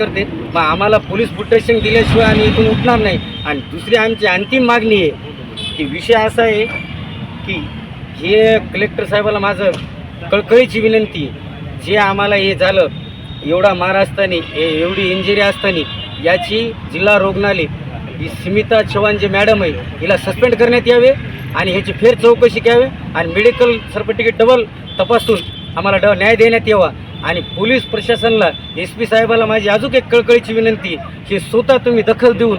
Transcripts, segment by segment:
करते मग आम्हाला पोलीस प्रोटेक्शन दिल्याशिवाय आम्ही इथून उठणार नाही. आणि दुसरी आमची अंतिम मागणी आहे की विषय असा आहे की हे कलेक्टर साहेबाला माझं कळकळीची विनंती जे आम्हाला हे झालं एवढा मार असताना ए एवढी इंजुरी असताना याची जिल्हा रुग्णालय ही स्मिता चव्हाण जे मॅडम आहे हिला सस्पेंड करण्यात यावे आणि ह्याची फेर चौकशी घ्यावे आणि मेडिकल सर्टिफिकेट डबल तपासून आम्हाला ड न्याय देण्यात यावा. आणि पोलीस प्रशासनाला एस पी साहेबाला माझी अजून एक कळकळीची विनंती आहे की स्वतः तुम्ही दखल देऊन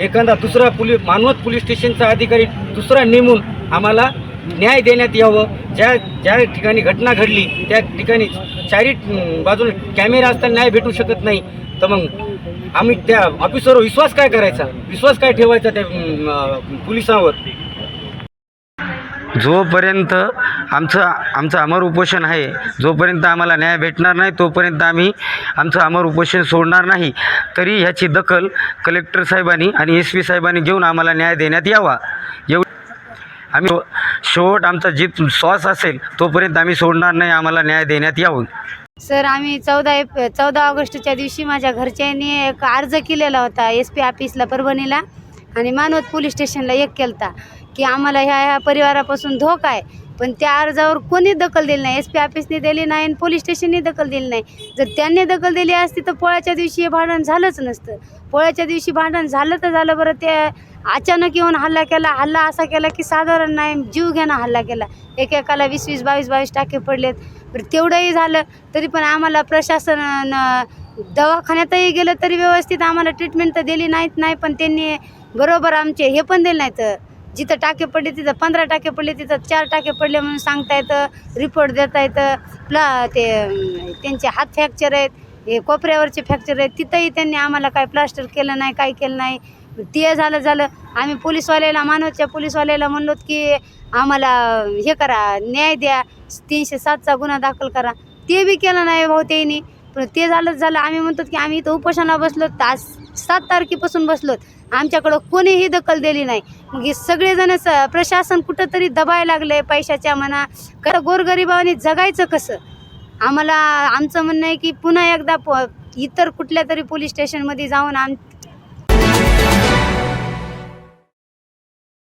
एखादा दुसरा पोलीस मानवत पोलीस स्टेशनचा अधिकारी दुसरा नेमून आम्हाला न्याय देण्यात यावं. ज्या ज्या ठिकाणी घटना घडली त्या ठिकाणी चारी अं, बाजूने कॅमेरा असताना न्याय भेटू शकत नाही. तर मग आम्ही त्या ऑफिसरवर विश्वास काय करायचा? विश्वास काय ठेवायचा त्या पोलिसांवर? जोपर्यंत आमचं आमचं अमर उपोषण आहे. जोपर्यंत आम्हाला न्याय भेटणार नाही तोपर्यंत आम्ही आमचं अमर उपोषण सोडणार नाही. तरी ह्याची दखल कलेक्टर साहेबांनी आणि एस पी साहेबांनी घेऊन आम्हाला न्याय देण्यात यावा. एव आम्ही शेवट आमचा जित श्वास असेल तोपर्यंत आम्ही सोडणार नाही आम्हाला न्याय देण्यात यावं. सर आम्ही चौदा एप चौदा ऑगस्टच्या दिवशी माझ्या घरच्यांनी एक अर्ज केलेला होता एस पी ऑफिसला परभणीला. आणि मानवत पोलीस स्टेशनला एक केलता की आम्हाला ह्या ह्या परिवारापासून धोका आहे. पण त्या अर्जावर कोणी दखल दिली नाही? एस पी ऑफिसने दिली नाही आणि पोलीस स्टेशनने दखल दिली नाही. जर त्यांनी दखल दिली असती तर पोळ्याच्या दिवशी हे भांडण झालंच नसतं. पोळ्याच्या दिवशी भांडण झालं तर झालं बरं. ते अचानक येऊन हल्ला केला. हल्ला असा केला की साधारण नाही जीव घेणं हल्ला केला. एकेकाला वीस वीस बावीस बावीस टाके पडलेत. बरं तेवढंही झालं. तरी पण आम्हाला प्रशासन दवाखान्यातही गेलं तरी व्यवस्थित आम्हाला ट्रीटमेंट तर दिली नाहीत नाही पण त्यांनी बरोबर आमचे हे पण दिले नाहीत. जिथं टाके पडले तिथं पंधरा टाके पडले तिथं चार टाके पडले म्हणून सांगता येतं रिपोर्ट देता येतं प्ला ते त्यांचे हात फ्रॅक्चर आहेत हे कोपऱ्यावरचे फ्रॅक्चर आहेत. तिथंही त्यांनी आम्हाला काय प्लास्टर केलं नाही काय केलं नाही. ते झालं झालं. आम्ही पोलीसवाल्याला मानवच्या पोलीसवाल्याला म्हणलो की आम्हाला हे करा न्याय द्या. तीनशे सातचा गुन्हा दाखल करा. ते बी केलं नाही भाऊ त्यांनी. पण ते झालंच झालं. आम्ही म्हणतो की आम्ही इथं उपोषणाला बसलो. तास सात तारखेपासून बसलोत. आमच्याकडं कोणीही दखल दिली नाही. मग हे सगळेजण स प्रशासन कुठंतरी दबायला लागले पैशाच्या म्हणा. खरं गोरगरिबाने जगायचं कसं? आम्हाला आमचं म्हणणं आहे की पुन्हा एकदा प इतर कुठल्या तरी पोलीस स्टेशनमध्ये जाऊन आम